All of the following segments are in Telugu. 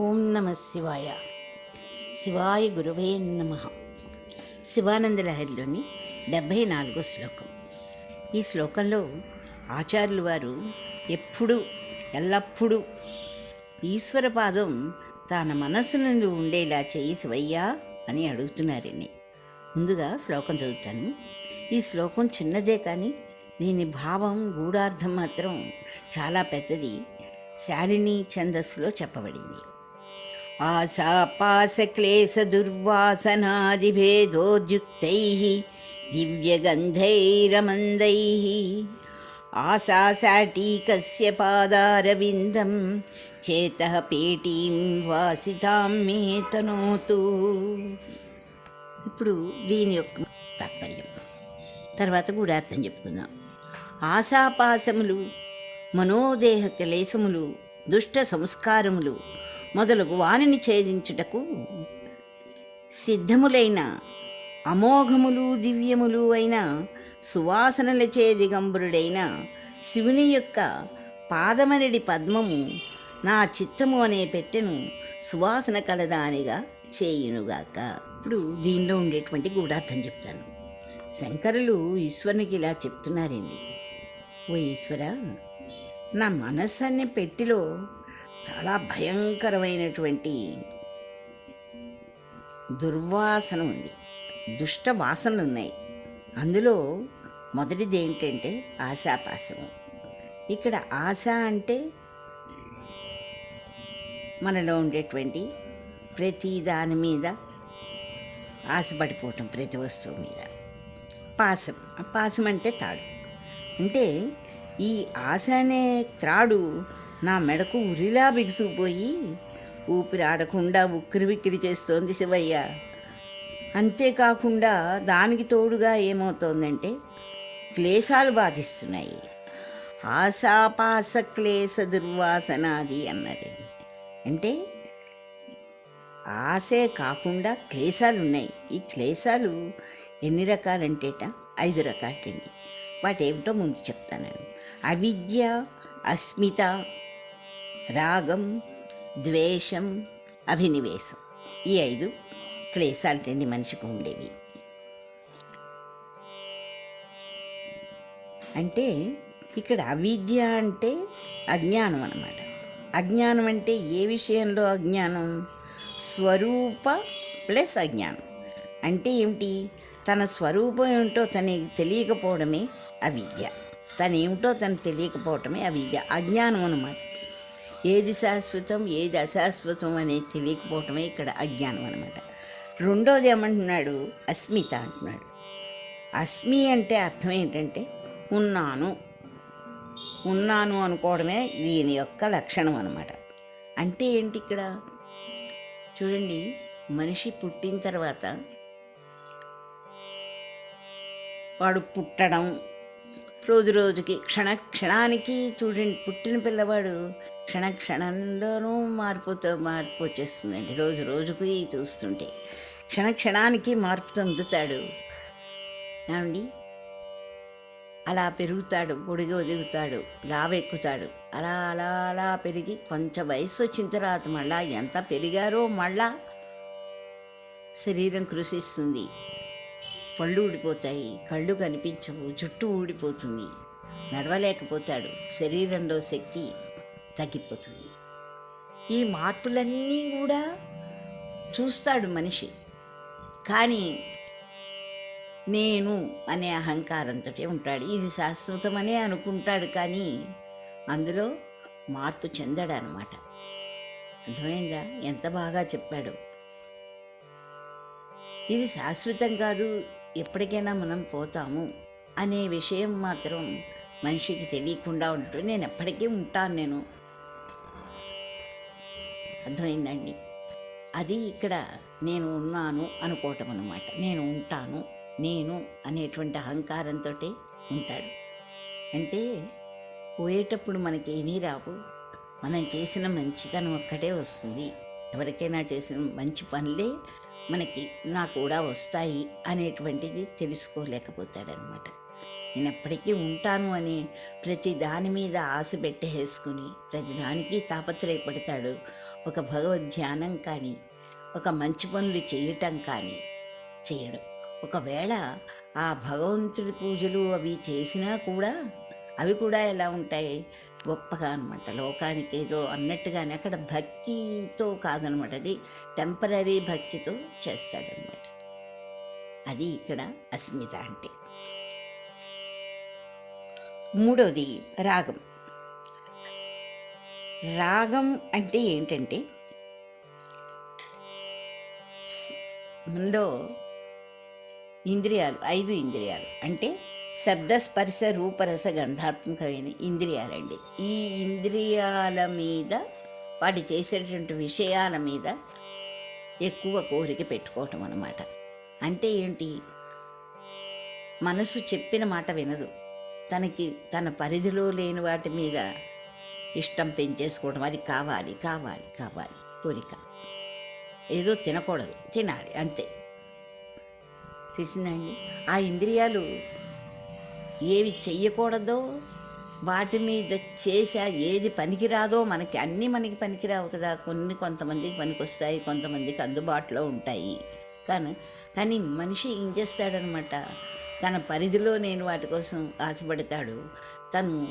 ఓం నమ శివాయ. శివాయ గురువే నమ. శివానంద లహరిలోని డెబ్భై నాలుగో శ్లోకం. ఈ శ్లోకంలో ఆచార్యులు వారు ఎప్పుడు ఎల్లప్పుడూ ఈశ్వర పాదం మనస్సు నుండి ఉండేలా చేయి శివయ్యా అని అడుగుతున్నారని ముందుగా శ్లోకం చదువుతాను. ఈ శ్లోకం చిన్నదే కానీ దీని భావం గూఢార్థం మాత్రం చాలా పెద్దది. శాలిని ఛందస్సులో చెప్పబడింది. ఆశాపాశక్లేశదుర్వాసనాదిభేదోద్యుక్తై దివ్యగంధైరమందై ఆశాశాటీకస్య పాదారవిందం చేత పేటీం వాసితాం మే తనోతు ఇప్పుడు దీని యొక్క తాత్పర్యం. తర్వాత కూడా అర్థం చెప్పుకుందాం ఆశాపాసములు మనోదేహ క్లేశములు దుష్ట సంస్కారములు మొదలగు వానిని ఛేదించుటకు సిద్ధములైన అమోఘములు దివ్యములు అయిన సువాసనలచే దిగంబరుడైన శివుని యొక్క పాదమనడి పద్మము నా చిత్తము అనే పెట్టెను సువాసన కలదానిగా చేయునుగాక. ఇప్పుడు దీనిలో ఉండేటువంటి గూఢార్థం చెప్తాను. శంకరులు ఈశ్వరునికి ఇలా చెప్తున్నారండి. ఓ ఈశ్వర నా మనస్సు అనే పెట్టిలో చాలా భయంకరమైనటువంటి దుర్వాసన ఉంది. దుష్ట వాసనలు ఉన్నాయి అందులో మొదటిది ఏంటంటే ఆశాపాశము. ఇక్కడ ఆశ అంటే మనలో ఉండేటువంటి ప్రతి దాని మీద ఆశపడిపోవటం ప్రతి వస్తువు మీద. పాసం పాసం అంటే తాడు. అంటే ఈ ఆశ అనే త్రాడు నా మెడకు ఉరిలా బిగుసుకుపోయి ఊపిరి ఆడకుండా ఉక్కిరి విక్కిరి చేస్తోంది శివయ్య. అంతేకాకుండా దానికి తోడుగా ఏమవుతోందంటే క్లేశాలు బాధిస్తున్నాయి. ఆశాపాస క్లేశ దుర్వాసనాది అన్నారు అంటే ఆశే కాకుండా క్లేశాలు ఉన్నాయి ఈ క్లేశాలు ఎన్ని రకాలంటేట? ఐదు రకాలండి వాటి ఏమిటో ముందు చెప్తానండి. అవిద్య అస్మిత రాగం ద్వేషం అభినివేశం. ఈ ఐదు క్లేశాలు రెండు మనిషికి ఉండేవి. అంటే ఇక్కడ అవిద్య అంటే అజ్ఞానం అన్నమాట. అజ్ఞానం అంటే ఏ విషయంలో అజ్ఞానం? స్వరూప ప్లస్ అజ్ఞానం. అంటే ఏమిటి? తన స్వరూపం ఏమిటో తనకి తెలియకపోవడమే అవిద్య. తను ఏమిటో తను తెలియకపోవటమే అవి ఇది అజ్ఞానం అనమాట ఏది శాశ్వతం ఏది అశాశ్వతం అనేది తెలియకపోవటమే ఇక్కడ అజ్ఞానం అనమాట రెండోది ఏమంటున్నాడు? అస్మిత అంటున్నాడు. అస్మి అంటే అర్థం ఏంటంటే ఉన్నాను. ఉన్నాను అనుకోవడమే దీని యొక్క లక్షణం అనమాట అంటే ఏంటి ఇక్కడ? చూడండి మనిషి పుట్టిన తర్వాత వాడు పుట్టడం రోజు రోజుకి క్షణ క్షణానికి చూడండి పుట్టిన పిల్లవాడు క్షణ క్షణంలోనూ మారిపోతూ మార్పు వచ్చేస్తుందండి. రోజు రోజుకి చూస్తుంటే. క్షణ క్షణానికి మార్పు పొందుతాడు ఏమండి? అలా పెరుగుతాడు పొడిగి ఒదుగుతాడు లావెక్కుతాడు. అలా అలా అలా పెరిగి కొంచెం వయసు వచ్చిన తర్వాత మళ్ళా ఎంత పెరిగారో మళ్ళా శరీరం కృషిస్తుంది. పళ్ళు ఊడిపోతాయి. కళ్ళు కనిపించవు. జుట్టు ఊడిపోతుంది. నడవలేకపోతాడు. శరీరంలో శక్తి తగ్గిపోతుంది. ఈ మార్పులన్నీ కూడా చూస్తాడు మనిషి. కానీ నేను అనే అహంకారంతో ఉంటాడు. ఇది శాశ్వతమనే అనుకుంటాడు కానీ అందులో మార్పు చెందడు అనమాట అర్థమైందా? ఎంత బాగా చెప్పాడు. ఇది శాశ్వతం కాదు ఎప్పటికైనా మనం పోతాము అనే విషయం మాత్రం మనిషికి తెలియకుండా ఉండటం నేను ఎప్పటికీ ఉంటాను నేను. అర్థమైందండి? అది ఇక్కడ నేను ఉన్నాను అనుకోవటం అనమాట నేను ఉంటాను నేను అనేటువంటి అహంకారంతో ఉంటాడు. అంటే పోయేటప్పుడు మనకి ఏమీ రావు. మనం చేసిన మంచితనం ఒక్కటే వస్తుంది. ఎవరికైనా చేసిన మంచి పనులే మనకి నా కూడా వస్తాయి అనేటువంటిది తెలుసుకోలేకపోతాడనమాట. నేను ఎప్పటికీ ఉంటాను అని ప్రతి దాని మీద ఆశ పెట్టేసుకుని ప్రతి దానికి తాపత్రయపడతాడు. ఒక భగవద్ ధ్యానం కానీ ఒక మంచి పనులు చేయటం కానీ చేయడం. ఒకవేళ ఆ భగవంతుడి పూజలు అవి చేసినా కూడా అవి కూడా ఎలా ఉంటాయి? గొప్పగా అనమాట లోకానికి ఏదో అన్నట్టుగానే అక్కడ భక్తితో కాదనమాట అది టెంపరీ భక్తితో చేస్తాడనమాట అది ఇక్కడ అస్మిత అంటే. మూడవది రాగం. రాగం అంటే ఏంటంటే మనలో ఇంద్రియాలు ఐదు ఇంద్రియాలు. అంటే శబ్దస్పర్శ రూపరస గంధాత్మకమైన ఇంద్రియాలండి. ఈ ఇంద్రియాల మీద వాటి చేసేటువంటి విషయాల మీద ఎక్కువ కోరిక పెట్టుకోవటం అన్నమాట. అంటే ఏంటి? మనసు చెప్పిన మాట వినదు. తనకి తన పరిధిలో లేని వాటి మీద ఇష్టం పెంచేసుకోవడం అది కావాలి కావాలి కావాలి కోరిక. ఏదో తినకూడదు తినాలి అంతే. తెలిసిందండి ఆ ఇంద్రియాలు ఏవి చెయ్యకూడదో వాటి మీద చేసా ఏది పనికిరాదో మనకి అన్నీ మనకి పనికిరావు కదా. కొన్ని కొంతమందికి పనికొస్తాయి కొంతమందికి అందుబాటులో ఉంటాయి. కానీ కానీ మనిషి ఏం చేస్తాడనమాట? తన పరిధిలో నేను వాటి కోసం ఆశపడతాడు. తను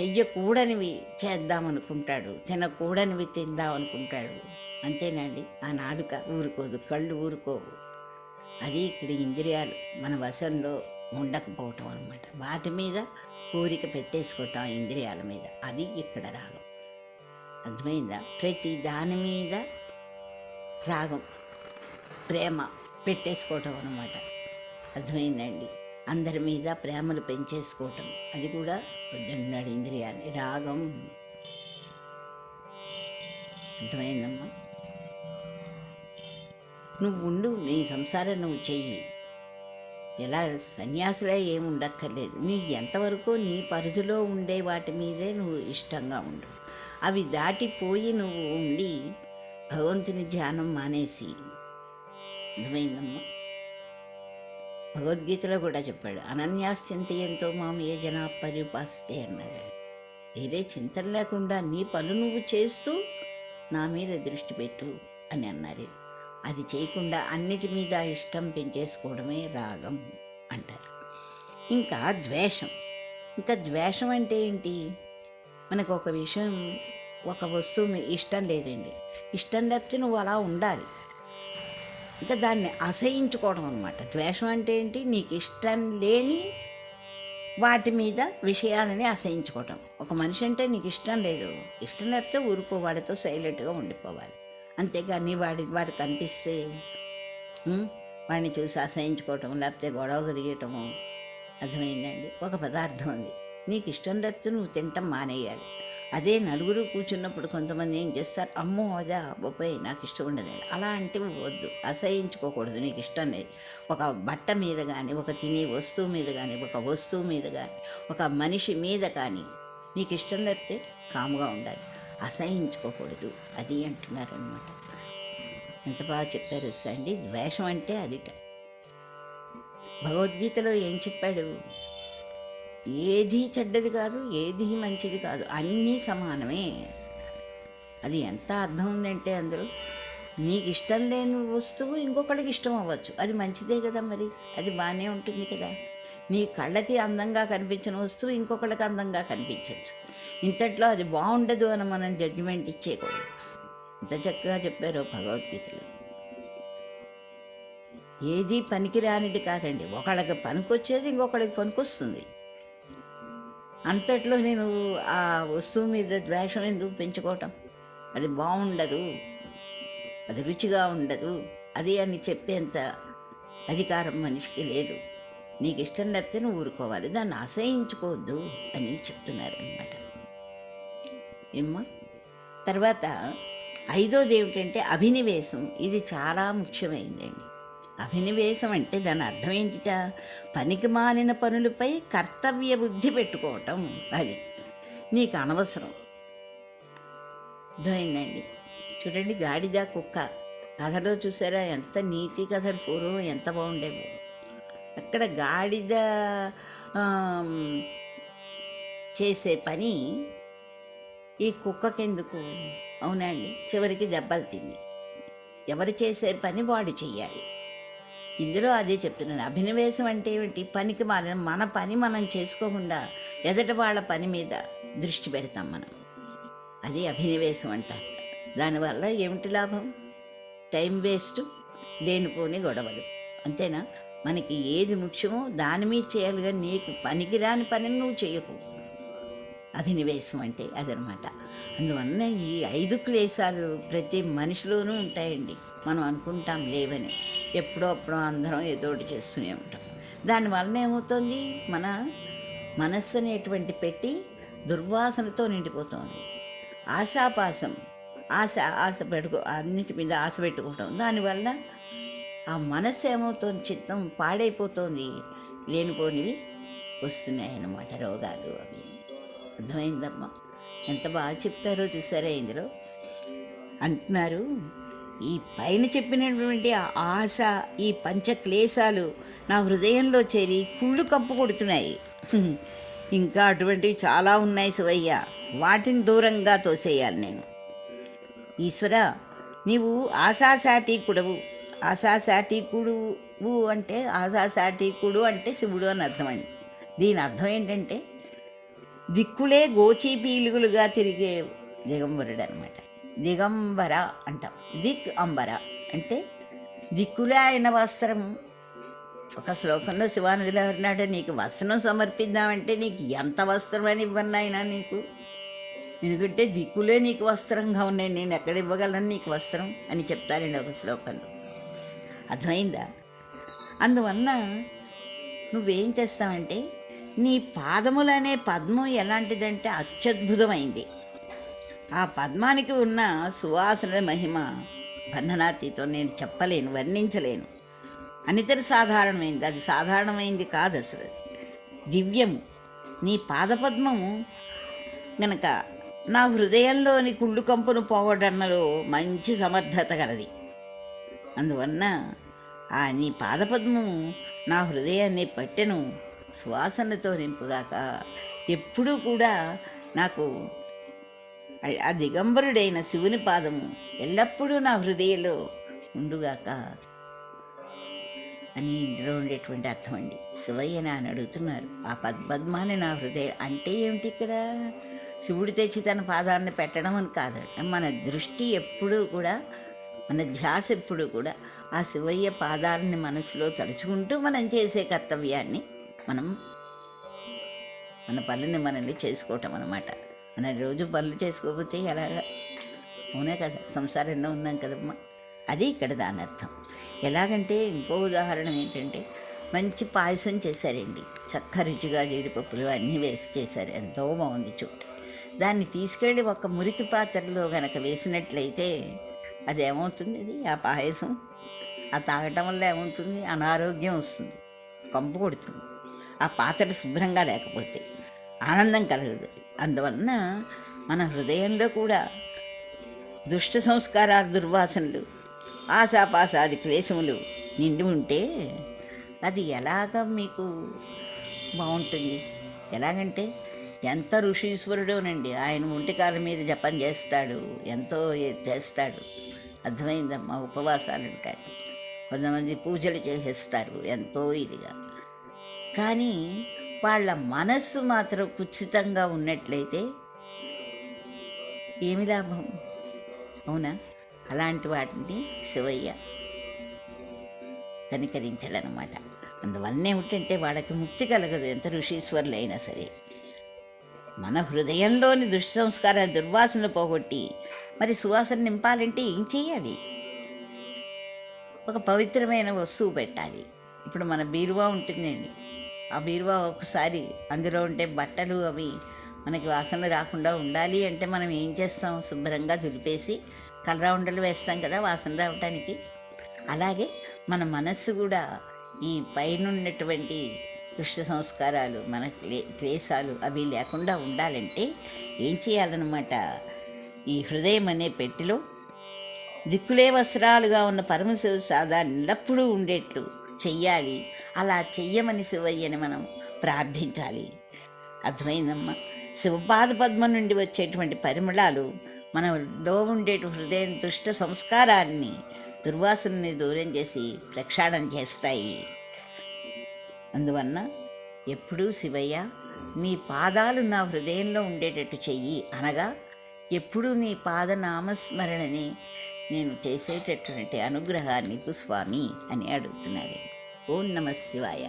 చెయ్యకూడనివి చేద్దామనుకుంటాడు తినకూడనివి తిందామనుకుంటాడు. అంతేనండి. ఆ నాలుక ఊరుకోదు కళ్ళు ఊరుకోవు. అది ఇక్కడ ఇంద్రియాలు మన వశంలో ఉండకపోవటం అనమాట వాటి మీద కోరిక పెట్టేసుకోవటం ఆ ఇంద్రియాల మీద. అది ఇక్కడ రాగం. అర్థమైందా? ప్రతి దాని మీద రాగం ప్రేమ పెట్టేసుకోవటం అనమాట అర్థమైందండి? అందరి మీద ప్రేమలు పెంచేసుకోవటం. అది కూడా వద్దన్నాడు ఇంద్రియాన్ని. రాగం. అర్థమైందమ్మా? నువ్వు ఉండు నీ సంసారం నువ్వు చెయ్యి. ఎలా సన్యాసులే ఏమి ఉండక్కర్లేదు నీ ఎంతవరకు నీ పరిధిలో ఉండే వాటి మీదే నువ్వు ఇష్టంగా ఉండు. అవి దాటిపోయి నువ్వు ఉండి భగవంతుని ధ్యానం మానేసి అర్థమైందమ్మా? భగవద్గీతలో కూడా చెప్పాడు అనన్యాశ్చింతయంతో మాం ఏ జనా పరిపాస్తే అన్నాడు. వేరే చింతన లేకుండా నీ పనులు నువ్వు చేస్తూ నా మీద దృష్టి పెట్టు అని అన్నారు. అది చేయకుండా అన్నిటి మీద ఇష్టం పెంచేసుకోవడమే రాగం అంటారు. ఇంకా ద్వేషం. ఇంకా ద్వేషం అంటే ఏంటి? మనకు ఒక విషయం ఒక వస్తువు ఇష్టం లేదండి. ఇష్టం లేకపోతే నువ్వు అలా ఉండాలి. ఇంకా దాన్ని అసహించుకోవడం అనమాట ద్వేషం అంటే ఏంటి? నీకు ఇష్టం లేని వాటి మీద విషయాలని అసహించుకోవటం. ఒక మనిషి అంటే నీకు ఇష్టం లేదు. ఇష్టం లేకపోతే ఊరుకో వాడితో సైలెంట్గా ఉండిపోవాలి. అంతేగాని వాడి వాడు కనిపిస్తే వాడిని చూసి అసహించుకోవటం లేకపోతే గొడవకు దిగటము అర్థమైందండి. ఒక పదార్థం ఉంది నీకు ఇష్టం లేకపోతే నువ్వు తినటం మానేయాలి. అదే నలుగురు కూర్చున్నప్పుడు కొంతమంది ఏం చేస్తారు? అమ్మో అదా బొబ్బాయి నాకు ఇష్టం ఉండదండి. అలా అంటే వద్దు. అసహించుకోకూడదు. నీకు ఇష్టం లేదు. ఒక బట్ట మీద కానీ ఒక తినే వస్తువు మీద కానీ ఒక వస్తువు మీద కానీ ఒక మనిషి మీద కానీ నీకు ఇష్టం లేకపోతే కాముగా ఉండాలి. అసహించుకోకూడదు. అది అంటున్నారనమాట ఎంత బాగా చెప్పారు అండి ద్వేషం అంటే అదిట. భగవద్గీతలో ఏం చెప్పాడు? ఏది చెడ్డది కాదు ఏది మంచిది కాదు అన్నీ సమానమే. అది ఎంత అర్థం ఉందంటే అందులో నీకు ఇష్టం లేని వస్తువు ఇంకొకళ్ళకి ఇష్టం అవ్వచ్చు. అది మంచిదే కదా మరి? అది బాగానే ఉంటుంది కదా? నీ కళ్ళకి అందంగా కనిపించిన వస్తువు ఇంకొకళ్ళకి అందంగా కనిపించవచ్చు ఇంతట్లో అది బాగుండదు అని మనం జడ్జిమెంట్ ఇచ్చేయకూడదు. ఇంత చక్కగా చెప్పారు భగవద్గీతలో. ఏది పనికిరానిది కాదండి. ఒకళ్ళకి పనికొచ్చేది ఇంకొకళ్ళకి పనికొస్తుంది. అంతట్లో నేను ఆ వస్తువు మీద ద్వేషం ఎందుకు పెంచుకోవటం? అది బాగుండదు. అది రుచిగా ఉండదు. అది అని చెప్పేంత అధికారం మనిషికి లేదు. నీకు ఇష్టం లేకపోతే నువ్వు ఊరుకోవాలి. దాన్ని అసహించుకోవద్దు అని చెప్తున్నారనమాట ఏమ్మా? తర్వాత ఐదోది ఏమిటంటే అభినివేశం. ఇది చాలా ముఖ్యమైందండి. అభినివేశం అంటే దాని అర్థం ఏంటిట? పనికి మానిన పనులపై కర్తవ్య బుద్ధి పెట్టుకోవటం. అది నీకు అనవసరం. అర్థమైందండి? చూడండి గాడిద కుక్క. కథలో చూసారా? ఎంత నీతి కథలు పూర్వం ఎంత బాగుండేవో. అక్కడ గాడిద చేసే పని ఈ కుక్కకెందుకు? అవునండి చివరికి దెబ్బలు తింది. ఎవరు చేసే పని వాడు చెయ్యాలి. ఇందులో అదే చెప్తున్నాను. అభినవేశం అంటే ఏమిటి? పనికి మారిన మన పని మనం చేసుకోకుండా ఎదట వాళ్ళ పని మీద దృష్టి పెడతాం మనం. అది అభినవేశం అంటారు. దానివల్ల ఏమిటి లాభం? టైం వేస్ట్ లేనిపోని గొడవలు. అంతేనా? మనకి ఏది ముఖ్యమో దాని మీద చేయాలిగా నీకు పనికిరాని పనిని నువ్వు చేయకు. అధినివేశం అంటే అదనమాట. అందువలన ఈ ఐదు క్లేశాలు ప్రతి మనిషిలోనూ ఉంటాయండి. మనం అనుకుంటాం లేవని. ఎప్పుడో అప్పుడో అందరం ఏదో ఒకటి చేస్తూనే ఉంటాం. దానివలన ఏమవుతుంది? మన మనస్సు అనేటువంటి పెట్టి దుర్వాసనతో నిండిపోతుంది. ఆశాపాసం ఆశ ఆశ పెట్టుకో అన్నిటి మీద ఆశ పెట్టుకుంటాం దానివల్ల ఆ మనస్సు ఏమవుతుంది? చిత్తం పాడైపోతుంది. లేనిపోనివి వస్తున్నాయి అన్నమాట రోగాలు అవి. అర్థమైందమ్మా. ఎంత బాగా చెప్పారో చూసారా ఇందులో? అంటున్నారు ఈ పైన చెప్పినటువంటి ఆశ ఈ పంచక్లేశాలు నా హృదయంలో చేరి కుళ్ళు కప్పు కొడుతున్నాయి. ఇంకా అటువంటివి చాలా ఉన్నాయి శివయ్య. వాటిని దూరంగా తోసేయాలి నేను. ఈశ్వర నీవు ఆశాశాటీకుడవు ఆశాశాటీకుడువు అంటే ఆశాశాటీకుడు అంటే శివుడు అని అర్థమండి దీని అర్థం ఏంటంటే దిక్కులే గోచీ పీలుగులుగా తిరిగే దిగంబరుడు అనమాట దిగంబర అంటాం. దిక్ అంబర అంటే దిక్కులే ఆయన వస్త్రం. ఒక శ్లోకంలో శివానదిలో అన్నాడు నీకు వస్త్రం సమర్పిద్దామంటే నీకు ఎంత వస్త్రం అని ఇవ్వన్నాయినా ఆయన నీకు? ఎందుకంటే దిక్కులే నీకు వస్త్రంగా ఉన్నాయి నేను ఎక్కడ ఇవ్వగలను నీకు వస్త్రం అని చెప్తారండి ఒక శ్లోకంలో. అర్థమైందా? అందువల్ల నువ్వేం చేస్తావంటే నీ పాదములనే పద్మం ఎలాంటిదంటే అత్యద్భుతమైంది. ఆ పద్మానికి ఉన్న సువాసన మహిమ వర్ణనాతీతం నేను చెప్పలేను వర్ణించలేను. అనితర సాధారణమైంది. అది సాధారణమైంది కాదు అసలు. దివ్యము. నీ పాదపద్మము గనక నా హృదయంలోని కుళ్ళు కంపును పోవడంలో మంచి సమర్థత గలది. అందువలన ఆ నీ పాదపద్మము నా హృదయాన్ని పట్టెను. సువాసనతో నింపుగాక ఎప్పుడూ కూడా నాకు ఆ- దిగంబరుడైన శివుని పాదము ఎల్లప్పుడూ నా హృదయంలో ఉండుగాక అని ఇందులో ఉండేటువంటి అర్థం అండి. శివయ్యన అని అడుగుతున్నారు ఆ పద్మాన్ని నా హృదయం అంటే ఏమిటి ఇక్కడ? శివుడు తెచ్చి తన పాదాన్ని పెట్టడం అని కాదు. మన దృష్టి ఎప్పుడూ కూడా మన ధ్యాస ఎప్పుడూ కూడా ఆ శివయ్య పాదాలని మనసులో తలుచుకుంటూ మనం చేసే కర్తవ్యాన్ని మనం మన పనులని మనల్ని చేసుకోవటం అనమాట మన రోజు పనులు చేసుకోకపోతే ఎలాగా? అవునే కదా? సంసారంలో ఉన్నాం కదమ్మా. అది ఇక్కడ దాని అర్థం. ఎలాగంటే ఇంకో ఉదాహరణ ఏంటంటే మంచి పాయసం చేశారండి. చక్క రుచిగా జీడిపప్పులు అన్నీ వేసి చేశారు. ఎంతో బాగుంది చూడ. దాన్ని తీసుకెళ్ళి ఒక మురికి పాత్రలో గనక వేసినట్లయితే అది ఏమవుతుంది అది? ఆ పాయసం? ఆ తాగటం వల్ల ఏమవుతుంది? అనారోగ్యం వస్తుంది. కంపు కొడుతుంది. ఆ పాత్ర శుభ్రంగా లేకపోతే ఆనందం కలగదు. అందువలన మన హృదయంలో కూడా దుష్ట సంస్కారాలు దుర్వాసనలు ఆశాపాసాది క్లేశములు నిండి ఉంటే అది ఎలాగ మీకు బాగుంటుంది? ఎలాగంటే ఎంత ఋషీశ్వరుడోనండి ఆయన ఒంటికాల మీద జపం చేస్తాడు ఎంతో చేస్తాడు. అర్థమైందమ్మా ఉపవాసాలు ఉంటాడు కొంతమంది పూజలు చేసేస్తారు ఎంతో ఇదిగా. కానీ వాళ్ళ మనస్సు మాత్రం కుచితంగా ఉన్నట్లయితే ఏమి లాభం? అవునా? అలాంటి వాటిని శివయ్య కనికరించాడనమాట అందువల్ల ఏమిటంటే వాళ్ళకి ముక్తి కలగదు ఎంత ఋషీశ్వరులు అయినా సరే. మన హృదయంలోని దుష్ట సంస్కారాన్ని దుర్వాసనలు పోగొట్టి మరి సువాసన నింపాలంటే ఏం చేయాలి ఒక పవిత్రమైన వస్తువు పెట్టాలి. ఇప్పుడు మన బీరువా ఉంటుందండి. ఆ బీరువా ఒకసారి అందులో ఉంటే బట్టలు అవి మనకి వాసనలు రాకుండా ఉండాలి అంటే మనం ఏం చేస్తాం? శుభ్రంగా దులిపేసి కలరావుండలు వేస్తాం కదా వాసన రావటానికి. అలాగే మన మనస్సు కూడా ఈ పైన ఉన్నటువంటి దుష్ట సంస్కారాలు మన క్లే క్లేశాలు అవి లేకుండా ఉండాలంటే ఏం చేయాలన్నమాట? ఈ హృదయం అనే పెట్టిలో దిక్కులే వస్త్రాలుగా ఉన్న పరమశివ సాదా ఎల్లప్పుడూ ఉండేట్లు చెయ్యాలి. అలా చెయ్యమని శివయ్యని మనం ప్రార్థించాలి. అర్థమైందమ్మా? శివపాద పద్మం నుండి వచ్చేటువంటి పరిమళాలు మనలో ఉండే హృదయం దుష్ట సంస్కారాన్ని దుర్వాసనని దూరం చేసి ప్రక్షాళన చేస్తాయి. అందువలన ఎప్పుడూ శివయ్య నీ పాదాలు నా హృదయంలో ఉండేటట్టు చెయ్యి అనగా ఎప్పుడూ నీ పాద నామస్మరణని నేను చేసేటటువంటి అనుగ్రహాన్ని స్వామి అని అడుగుతున్నారు. ఓం నమ శివాయ